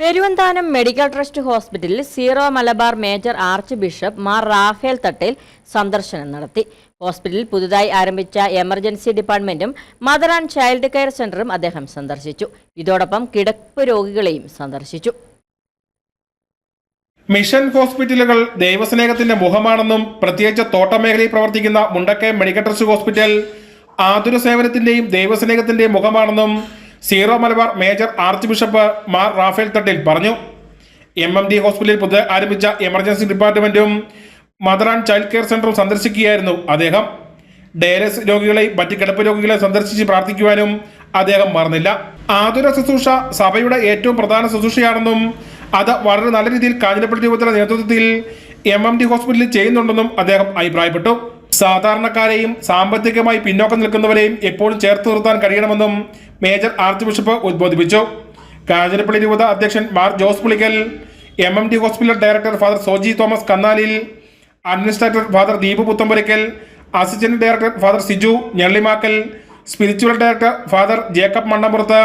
Peruvanthanam medical trust ഹോസ്പിറ്റലിൽ zero Malabar major arch bishop Mar Raphael Thattil സന്ദർശനം നടത്തി. ഹോസ്പിറ്റലിൽ പുതുതായി ആരംഭിച്ച എമർജൻസി ഡിപ്പാർട്ട്മെന്റും മദർ ആൻഡ് ചൈൽഡ് കെയർ സെന്ററും അദ്ദേഹം സന്ദർശിച്ചു. ഇതോടൊപ്പം കിടപ്പ് രോഗികളെയും സന്ദർശിച്ചു. മിഷൻ ഹോസ്പിറ്റലുകൾ ദൈവസ്നേഹത്തിന്റെ മുഖമാണെന്നും പ്രത്യേകിച്ച് തോട്ടമേഖലയിൽ പ്രവർത്തിക്കുന്ന മുണ്ടക്കയം മെഡിക്കൽ ട്രസ്റ്റ് ഹോസ്പിറ്റൽ ആതുര സേവനത്തിന്റെയും ദൈവസ്നേഹത്തിന്റെയും മുഖമാണെന്നും zero Malabar major arch bishop Mar Raphael Thattil പറഞ്ഞു. എം എം ഡി ഹോസ്പിറ്റലിൽ പുതിയ ആരംഭിച്ച എമർജൻസി ഡിപ്പാർട്ട്മെന്റും മദർ ആൻഡ് ചൈൽഡ് കെയർ സെന്ററും സന്ദർശിക്കുകയായിരുന്നു അദ്ദേഹം. ഡയലിസ് രോഗികളെ മറ്റ് കിടപ്പ് രോഗികളെ സന്ദർശിച്ച് പ്രാർത്ഥിക്കുവാനും അദ്ദേഹം മറന്നില്ല. ആതുര ശുശ്രൂഷ സഭയുടെ ഏറ്റവും പ്രധാന ശുശ്രൂഷയാണെന്നും അത് വളരെ നല്ല രീതിയിൽ കാഞ്ഞിരപ്പള്ളി രൂപത്തിലെ നേതൃത്വത്തിൽ എം എം ഡി ഹോസ്പിറ്റലിൽ ചെയ്യുന്നുണ്ടെന്നും അദ്ദേഹം അഭിപ്രായപ്പെട്ടു. സാധാരണക്കാരെയും സാമ്പത്തികമായി പിന്നോക്കം നിൽക്കുന്നവരെയും എപ്പോഴും ചേർത്ത് നിർത്താൻ കഴിയണമെന്നും മേജർ ആർച്ച് ബിഷപ്പ് ഉദ്ബോധിപ്പിച്ചു. കാഞ്ഞിരപ്പള്ളി രൂപത അധ്യക്ഷൻ Mar Jose Pulickal M M D hospital director father Soji Thomas Kannalil administrator father Deepu Puthanpurackal assistant director father Siju Njallimakkal spiritual director father Jacob Mannampurath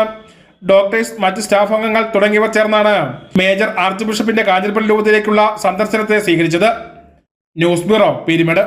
doctors മറ്റ് സ്റ്റാഫ് അംഗങ്ങൾ തുടങ്ങിയവർ ചേർന്നാണ് major arch ബിഷപ്പിന്റെ കാഞ്ഞിരപ്പള്ളി രൂപത്തിലേക്കുള്ള സന്ദർശനത്തെ സ്വീകരിച്ചത്. News bureau Peermade.